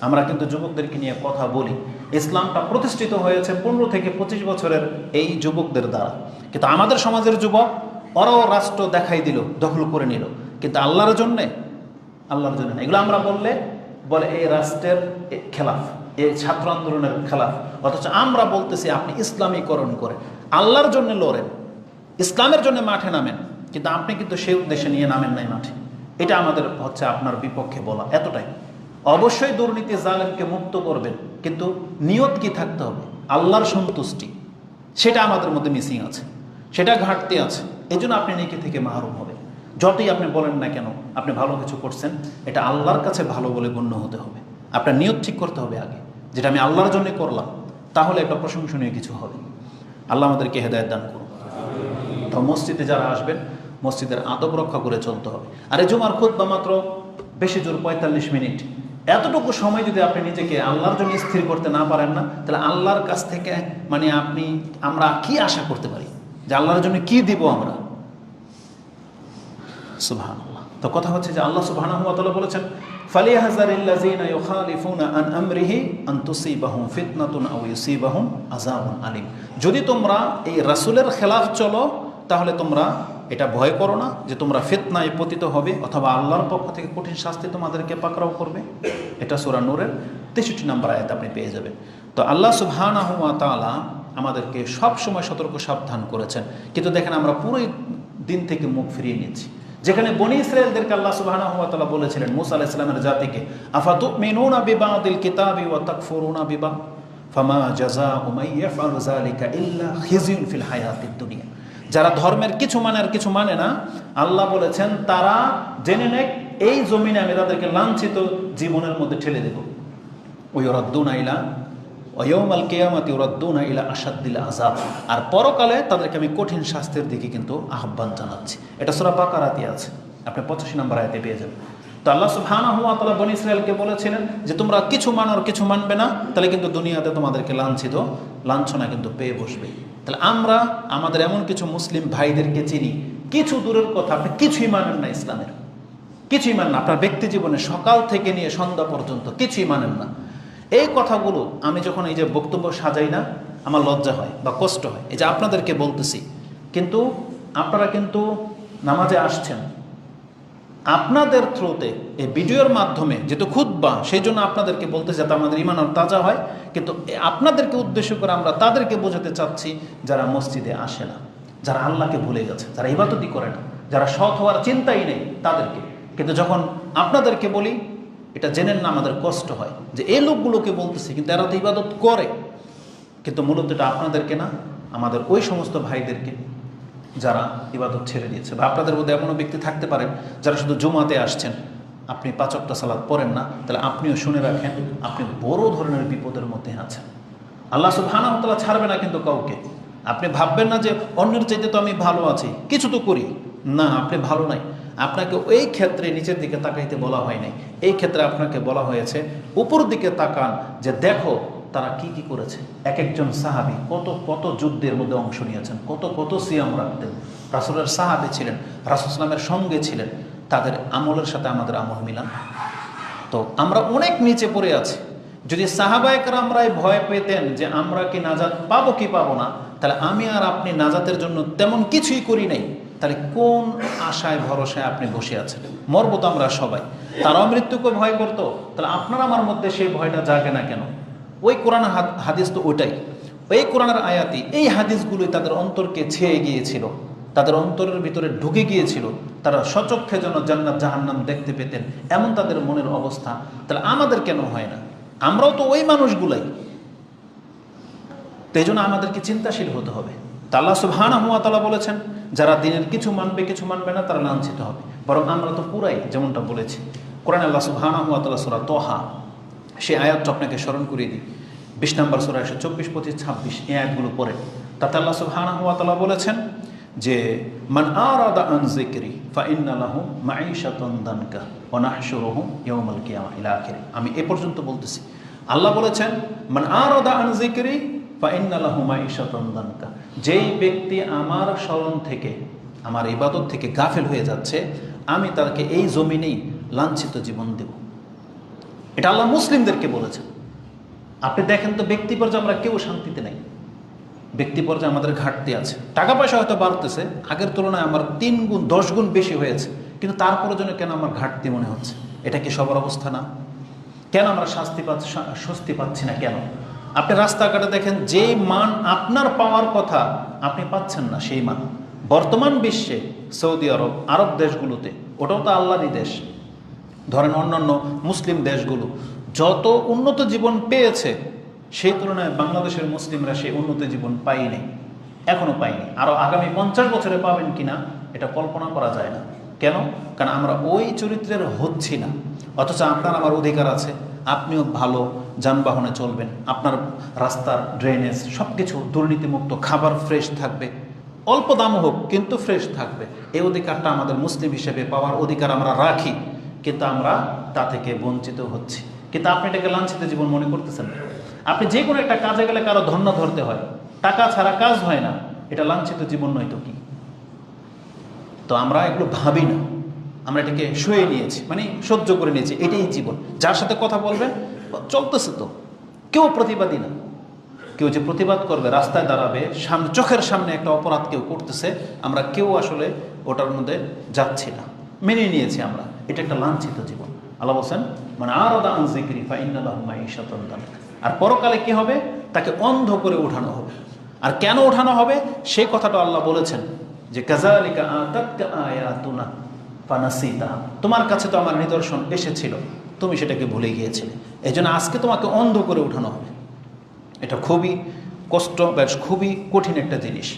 আমরা কিন্তু যুবকদেরকে নিয়ে কথা বলি। ইসলামটা প্রতিষ্ঠিত হয়েছে পনেরো থেকে পঁচিশ বছরের এই যুবকদের দ্বারা। কিন্তু আমাদের সমাজের যুবক ওরাও রাষ্ট্র দেখাই দিল, দখল করে নিল। কিন্তু আল্লাহর জন্যে? আল্লাহর জন্য না। এগুলো আমরা বললে বলে এই রাষ্ট্রের খেলাফ এই ছাত্র আন্দোলনের খেলাফ। অথচ আমরা বলতেছি আপনি ইসলামীকরণ করে আল্লাহর জন্য লড়েন, ইসলামের জন্য মাঠে নামেন। কিন্তু আপনি কিন্তু সেই উদ্দেশ্যে নিয়ে নামেন নাই মাঠে। এটা আমাদের হচ্ছে আপনার বিপক্ষে বলা। এতটাই। অবশ্যই দুর্নীতি জালেমকে মুক্ত করবেন, কিন্তু নিয়ত কি থাকতে হবে? আল্লাহর সন্তুষ্টি, সেটা আমাদের মধ্যে মিসিং আছে, সেটা ঘাটতি আছে এই আপনি নেকি থেকে মাহরুম হবে যতই আপনি বলেন না কেন, আপনি ভালো কিছু করছেন, এটা আল্লাহর কাছে ভালো বলে গণ্য হতে হবে। আপনার নিয়ত ঠিক করতে হবে আগে, যেটা আমি আল্লাহর জন্য করলাম, তাহলে একটা প্রশংসনীয় কিছু হবে। আল্লাহ আমাদেরকে হেদায়ত দান করুন। তো মসজিদে যারা আসবেন, মসজিদের আদব রক্ষা করে চলতে হবে। আর এই জুমার খুদ বা মাত্র বেশি জোর পঁয়তাল্লিশ মিনিট। এতটুকু সময় যদি আপনি নিজেকে আল্লাহর জন্য স্থির করতে না পারেন না, তাহলে আল্লাহর কাছ থেকে মানে আপনি, আমরা কি আশা করতে পারি? যে আল্লাহর জন্য কি দিব আমরা? সুবহান তো কথা হচ্ছে যে আল্লাহ তাআলা বলেছেন আও ইউসিবাহুম আযাবুন আলিম। যদি তোমরা এই রাসূলের খেলাফ চলো, তাহলে তোমরা এটা ভয় করো না যে তোমরা ফিতনায় পতিত হবে অথবা আল্লাহর পক্ষ থেকে কঠিন শাস্তি তোমাদেরকে পাকড়াও করবে। এটা সূরা নূরের 63 নম্বর আয়াত আপনি পেয়ে যাবেন। তো আল্লাহ সুবহানাহু ওয়া আমাদেরকে সব সময় সতর্ক, সাবধান করেছেন। কিন্তু দেখেন আমরা পুরোই দিন থেকে মুখ ফিরিয়ে নিচ্ছি। যেখানে বনি ইসরায়েলদেরকে আল্লাহ সুবহানাহু ওয়া তাআলা বলেছিলেন, মুসা আলাইহিস সালামের জাতিকে, আফাতুমিনুনা বিবাদিল কিতাবি ওয়া তাকফুরুনা বিবা ফামা জাযাউ মান ইয়াফআলু ইল্লা ফিল হায়াতিদ দুনিয়া। যারা ধর্মের কিছু মানে আর কিছু মানে না, আল্লাহ বলেছেন, তারা জেনে নেক, এই জমিনে আমি তাদেরকে লাঞ্ছিত জীবনের মধ্যে ঠেলে দেব। ওই রদ্দুন আইলা অয়মাল কেয়ামাতি রদ্দুনা ইলা আসাদ্দিল আজাব আর পরকালে তাদেরকে আমি কঠিন শাস্তির দিকে কিন্তু আহ্বান জানাচ্ছি। এটা সুরা বাকারাতে আছে। আপনি পঁচাশি নম্বর আয়তে পেয়ে যাবেন। তো আল্লাহ সুবহানাহু ওয়া তাআলা বনি ইসরায়েলকে বলেছিলেন যে, তোমরা কিছু মানো আর কিছু মানবে না, তাহলে কিন্তু দুনিয়াতে তোমাদেরকে লাঞ্ছিত, লাঞ্ছনা কিন্তু পেয়ে বসবে। তাহলে আমরা আমাদের এমন কিছু মুসলিম ভাইদেরকে চিনি, কিছু দূরের কথা আপনি কিছুই মানেন না ইসলামের। কিছুই মানেন না, আপনার ব্যক্তি জীবনে সকাল থেকে নিয়ে সন্ধ্যা পর্যন্ত কিছুই মানেন না। এই কথাগুলো আমি যখন এই যে বক্তব্য সাজাই না, আমার লজ্জা হয় বা কষ্ট হয়। এই যে আপনাদেরকে বলতেছি, কিন্তু আপনারা কিন্তু নামাজে আসছেন আপনাদের থ্রুতে এই ভিডিওর মাধ্যমে যেহেতু খুদ্া সেই জন্য আপনাদেরকে বলতে যাতে আমাদের ইমান আর তাজা হয়, কিন্তু আপনাদেরকে উদ্দেশ্য করে আমরা তাদেরকে বোঝাতে চাচ্ছি যারা মসজিদে আসে না, যারা আল্লাহকে ভুলে গেছে, যারা ইবাদতই করে না, যারা সৎ হওয়ার চিন্তাই নেই তাদেরকে। কিন্তু যখন আপনাদেরকে বলি, এটা জেনে না আমাদের কষ্ট হয় যে এই লোকগুলোকে বলতেছি, কিন্তু এরা তো ইবাদত করে, কিন্তু মূলত এটা আপনাদেরকে না, আমাদের ওই সমস্ত ভাইদেরকে যারা ইবাদত ছেড়ে দিয়েছে। বা আপনাদের মধ্যে এমনও ব্যক্তি থাকতে পারেন যারা শুধু জুমাতে আসছেন। আপনি পাচকটা সালাদ পড়েন না, তাহলে আপনিও শুনে রাখেন, আপনি বড় ধরনের বিপদের মধ্যে আছেন। আল্লাহ সুবহানাহু ওয়া তাআলা ছাড়বে না কিন্তু কাউকে। আপনি ভাববেন না যে অন্যের চাইতে তো আমি ভালো আছি। কিছু তো করি। না, আপনি ভালো নাই। আপনাকে ওই ক্ষেত্রে নিচের দিকে তাকাইতে বলা হয় নাই। এই ক্ষেত্রে আপনাকে বলা হয়েছে, উপর দিকে তাকান যে দেখো তারা কি কি করেছে? এক একজন সাহাবি কত কত যুদ্ধের মধ্যে অংশ নিয়েছেন? কত কত সিয়াম রাখতেন? রাসুলের সাহাবি ছিলেন, রাসুল ইসলামের সঙ্গে ছিলেন। তাদের আমলের সাথে আমাদের আমল মিলান। তো আমরা অনেক নিচে পড়ে আছি। যদি সাহাবায়করা আমরা ভয় পেতেন যে আমরা কি নাজাত পাবো কি পাবো না, তাহলে আমি আর আপনি নাজাতের জন্য তেমন কিছুই করি নাই। তাহলে কোন আশায়, ভরসায় আপনি বসে আছেন? মরবো তো আমরা সবাই। তারাও মৃত্যুকে ভয় করতো। তাহলে আপনার আমার মধ্যে সেই ভয়টা জাগে না কেন? ওই কোরআন হাদিস তো ওইটাই। এই কোরআনের আয়াতি, এই হাদিসগুলোই তাদের অন্তরকে ছেয়ে গিয়েছিল, তাদের অন্তরের ভিতরে ঢুকে গিয়েছিল, তারা সচক্ষে যেন জান্নাত, জাহান্নাম দেখতে পেতেন, এমন তাদের মনের অবস্থা। তাহলে আমাদের কেন হয় না? আমরাও তো ওই মানুষগুলাই। তো এই জন্য আমাদেরকে চিন্তাশীল হতে হবে। তা আল্লাহ সুবহানাহু ওয়া তাআলা বলেছেন, যারা দিনের কিছু মানবে কিছু মানবে না, তারা লাঞ্ছিত হবে। বরং আমরা তো পুরাই যেমনটা বলেছি। কোরআন আল্লাহ সুবহানাহু ওয়া তাআলা সূরা তোহা, সেই আয়াতটা আপনাকে স্মরণ করিয়ে দিই। বিশ নম্বর সূরা একশো চব্বিশ, পঁচিশ, ছাব্বিশ, এই আয়াতগুলো পড়ে। তাতে আল্লাহ সুবহানাহু ওয়া তাআলা বলেছেন যে, মান আরাদা আন যিকরি ফা লাহু মাঈশাতান দানকা ওয়া নাহশুরুহু ইয়াওমাল কিয়ামা ইলা আমি এ পর্যন্ত বলতেছি। আল্লাহ বলেছেন, মান আরাদা আন যিকরি ফা ইন্না লাহু মাঈশাতান দানকা। যেই ব্যক্তি আমার স্মরণ থেকে, আমার ইবাদত থেকে গাফেল হয়ে যাচ্ছে, আমি তাকে এই জমিনেই লাঞ্ছিত জীবন দেব। এটা আল্লাহ মুসলিমদেরকে বলেছেন। আপনি দেখেন তো ব্যক্তি পর্যায়ে আমরা কেউ শান্তিতে নাই। ব্যক্তি পর্যায়ে আমাদের ঘাটতি আছে। টাকা পয়সা হয়তো বাড়তেছে, আগের তুলনায় আমার তিন গুণ, দশ গুণ বেশি হয়েছে, কিন্তু তারপরে জন্য কেন আমার ঘাটতি মনে হচ্ছে? এটা কি সবার অবস্থা না? কেন আমরা শাস্তি পাচ্ছি স্বস্তি পাচ্ছি না কেন? আপনি রাস্তাঘাটে দেখেন যেই মান আপনার পাওয়ার কথা আপনি পাচ্ছেন না, সেই মান। বর্তমান বিশ্বে সৌদি আরব আরব দেশগুলোতে, ওটাও তো আল্লাহরই দেশ। ধরেন অন্যান্য মুসলিম দেশগুলো যত উন্নত জীবন পেয়েছে, সেই তুলনায় বাংলাদেশের মুসলিমরা সেই উন্নত জীবন পায়নি, এখনও পায়নি। আরও আগামী পঞ্চাশ বছরে পাবেন কিনা, এটা কল্পনা করা যায় না। কেন? কারণ আমরা ওই চরিত্রের হচ্ছি না। অথচ আপনার আমার অধিকার আছে, আপনিও ভালো, যানবাহনে চলবেন, আপনার রাস্তার ড্রেনেজ সব কিছু দুর্নীতিমুক্ত, খাবার ফ্রেশ থাকবে। অল্প দাম হোক, কিন্তু ফ্রেশ থাকবে। এই অধিকারটা আমাদের মুসলিম হিসেবে পাওয়ার অধিকার আমরা রাখি, কিন্তু আমরা তা থেকে বঞ্চিত হচ্ছি। কিন্তু আপনি এটাকে লাঞ্ছিত জীবন মনে করতেছেন আপনি যে কোনো একটা কাজে গেলে কারও ধন্য ধরতে হয়। টাকা ছাড়া কাজ হয় না। এটা লাঞ্ছিত জীবন নয় তো কি? তো আমরা এগুলো ভাবি না। আমরা এটাকে শুয়ে নিয়েছি মানে সহ্য করে নিয়েছি। এটাই জীবন। যার সাথে কথা বলবেন, চলতেছে তো। কেউ প্রতিবাদী না। কেউ যে প্রতিবাদ করবে, রাস্তায় দাঁড়াবে সামনে চোখের সামনে একটা অপরাধ কেউ করতেছে, আমরা কেউ আসলে ওটার মধ্যে যাচ্ছি না। মেনে নিয়েছি আমরা। এটা একটা লাঞ্ছিত জীবন। আল্লাহ বলছেন মানে আর জিক্রি আর পরকালে কি হবে? তাকে অন্ধ করে উঠানো হবে। আর কেন উঠানো হবে? সেই কথাটা আল্লাহ বলেছেন যে কাজালিকা আতাতকা আয়াতুনা ফানাসিতা তোমার কাছে তো আমার নিদর্শন এসেছিল, তুমি সেটাকে ভুলে গিয়েছিলে। এই জন্য আজকে তোমাকে অন্ধ করে উঠানো হবে। এটা খুবই কষ্ট বা খুবই কঠিন একটা জিনিস।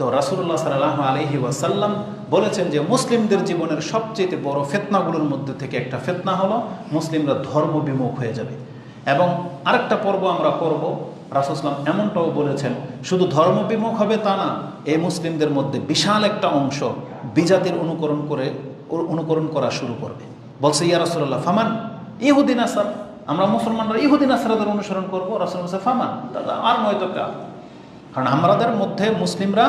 তো রাসুল্লাহ সাল্লাহ আলহি ওয়াসাল্লাম বলেছেন যে মুসলিমদের জীবনের সবচেয়ে বড় ফেতনাগুলোর মধ্যে থেকে একটা ফেতনা হলো মুসলিমরা ধর্ম বিমুখ হয়ে যাবে। এবং আরেকটা পর্ব আমরা পড়ব রাসুসলাম এমনটাও বলেছেন, শুধু ধর্ম বিমুখ হবে তা না, এই মুসলিমদের মধ্যে বিশাল একটা অংশ বিজাতির অনুকরণ করে, অনুকরণ করা শুরু করবে। বলছে, ইয়া রাসুল্লাহ ফামান? ইহুদিন আসার, আমরা মুসলমানরা ইহুদিন আসারাদের অনুসরণ করব? রাসুল ফামান? দাদা আর নয়তো কা কারণ আমাদের মধ্যে মুসলিমরা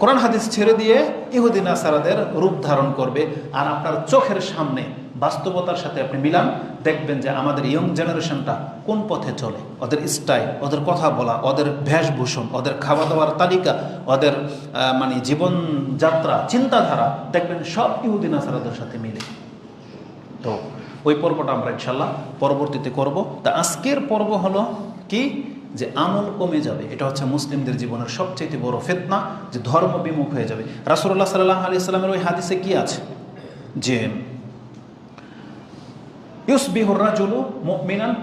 কোরআন হাদিস ছেড়ে দিয়ে ইহুদিন আসারাদের রূপ ধারণ করবে। আর আপনার চোখের সামনে বাস্তবতার সাথে আপনি মিলান, দেখবেন যে আমাদের ইয়ং জেনারেশনটা কোন পথে চলে? ওদের স্টাইল ওদের কথা বলা, ওদের ভেষভূষণ ওদের খাওয়া দাওয়ার তালিকা, ওদের মানে জীবনযাত্রা, চিন্তাধারা, দেখবেন সব ইহুদিন আসারাদের সাথে মিলে। তো ওই পর্বটা আমরা ইনশাল্লাহ পরবর্তীতে করব। তা আজকের পর্ব হলো কি? যে আমল কমে যাবে, এটা হচ্ছে মুসলিমদের জীবনের সবচেয়ে বড় ফেতনা যে ধর্ম বিমুখ হয়ে যাবে। রাসুল্লাহ সাল্লাহ আলি সাল্লামের ওই হাদিসে কি আছে? যে ইউসবিহুর রাজুলু মুমিনান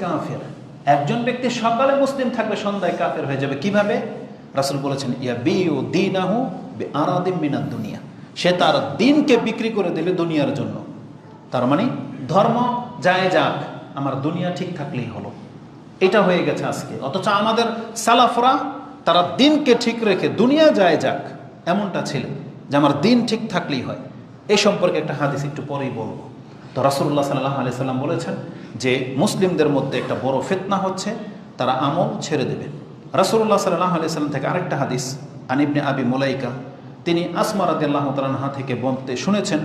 কাফির একজন ব্যক্তি সকালে মুসলিম থাকবে সন্ধ্যায় কাফের হয়ে যাবে। কীভাবে? রাসূল বলেছেন ইয়া বিউ দিনাহু বি আরাদিম মিনাদ দুনিয়া সে তার দিনকে বিক্রি করে দিবে দুনিয়ার জন্য। তার মানে ধর্ম যায় যাক আমার দুনিয়া ঠিক থাকলেই হলো। এটা হয়ে গেছে আজকে। অথচ আমাদের সালাফরা, তারা দিনকে ঠিক রেখে দুনিয়া যায় যাক, এমনটা ছিল যে আমার দিন ঠিক থাকলেই হয়। এই সম্পর্কে একটা হাদিস একটু পরেই বলব। তো রাসুল্লাহ সাল্লাহ আলি সাল্লাম বলেছেন যে, মুসলিমদের মধ্যে একটা বড় ফেতনা হচ্ছে, তারা আমল ছেড়ে দেবে। রাসুল্লাহ সাল্লাহ আলি সাল্লাম থেকে আরেকটা হাদিস আনিবনে আবি মোলাইকা, তিনি আসমা রাদিয়াল্লাহু তাআলা থেকে বলতে শুনেছেন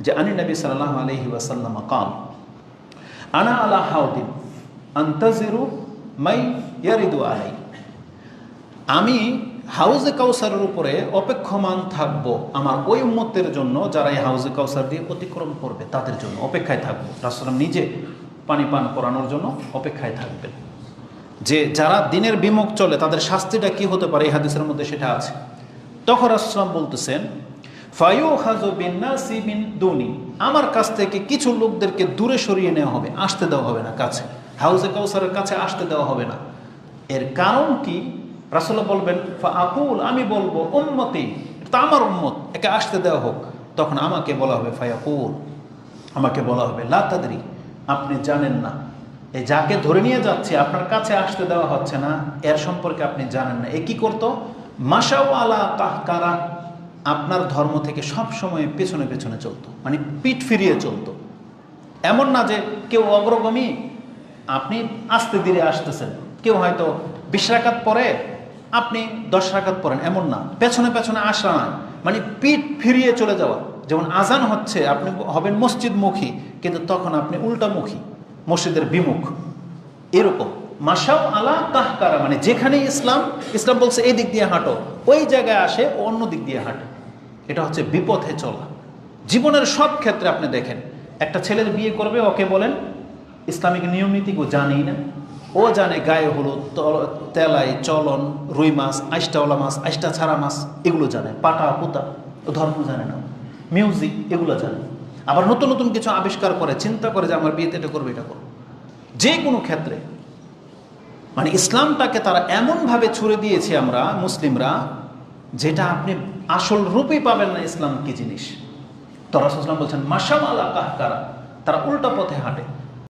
যে, আনি নবী সাল্লাহ আলহি ওয়াসাল্লাম কাল, আনা আলা হাউদিন আন্তাজিরু মাই ইয়ারিদু আলাই। আমি হাউজে কাউসারের উপরে অপেক্ষমান থাকব আমার ওই উম্মতের জন্য যারা এই হাউজে কাউসার দিয়ে অতিক্রম করবে, তাদের জন্য অপেক্ষায় থাকব। রাসুলাম নিজে পানি পান করানোর জন্য অপেক্ষায় থাকবেন। যে যারা দিনের বিমুখ চলে, তাদের শাস্তিটা কি হতে পারে এই হাদিসের মধ্যে সেটা আছে। তখন রাসুলাম বলতেছেন ফায়ু হাজু বিন্নাসি বিন দুনি। আমার কাছ থেকে কিছু লোকদেরকে দূরে সরিয়ে নেওয়া হবে, আসতে দেওয়া হবে না কাছে। হাউজে কাউসারের কাছে আসতে দেওয়া হবে না। এর কারণ কি? রাসুল্লাহ বলবেন আকুল, আমি বলব উন্মতি তা আমার উম্মত, একে আসতে দেওয়া হোক। তখন আমাকে বলা হবে ফায়াকুল আমাকে বলা হবে লাতাদরি আপনি জানেন না। এই যাকে ধরে নিয়ে যাচ্ছে, আপনার কাছে আসতে দেওয়া হচ্ছে না, এর সম্পর্কে আপনি জানেন না। এ কী করতো? মাসাও আলা কাহকারা আপনার ধর্ম থেকে সব সময় পেছনে পেছনে চলতো মানে পিঠ ফিরিয়ে চলতো। এমন না যে কেউ অগ্রগামী আপনি আস্তে ধীরে আসতেছেন। কেউ হয়তো বিশ রাকাত পরে আপনি দশ রাকাত পড়েন, এমন না। পেছনে পেছনে আসা না মানে পিঠ ফিরিয়ে চলে যাওয়া। যেমন আজান হচ্ছে, আপনি হবেন মসজিদমুখী, কিন্তু তখন আপনি উল্টামুখী, মসজিদের বিমুখ। এরকম। মাসাও আলা তাহকারা মানে যেখানে ইসলাম ইসলাম বলছে এই দিক দিয়ে হাঁটো, ওই জায়গায় আসে অন্য দিক দিয়ে হাঁটে। এটা হচ্ছে বিপথে চলা। জীবনের সব ক্ষেত্রে আপনি দেখেন, একটা ছেলের বিয়ে করবে, ওকে বলেন ইসলামিক নিয়ম নীতি ও জানেই না। ও জানে গায়ে হলুদ, তল- তেলাই, চলন, রুই মাছ আইসটাওয়ালা মাছ, আইসটা ছাড়া মাছ, এগুলো জানে, পাটা, পুতা ধর্ম জানে না। মিউজিক, এগুলো জানে। আবার নতুন নতুন কিছু আবিষ্কার করে, চিন্তা করে যে আমার বিয়েতে এটা করবে, এটা করব। যে কোনো ক্ষেত্রে মানে ইসলামটাকে তারা এমনভাবে ছুড়ে দিয়েছি আমরা, মুসলিমরা, যেটা আপনি আসল রূপেই পাবেন না ইসলাম কি জিনিস। তরাসুসলাম বলছেন মাসাম আল্লাহ কাহকারা। তারা উল্টা পথে হাঁটে।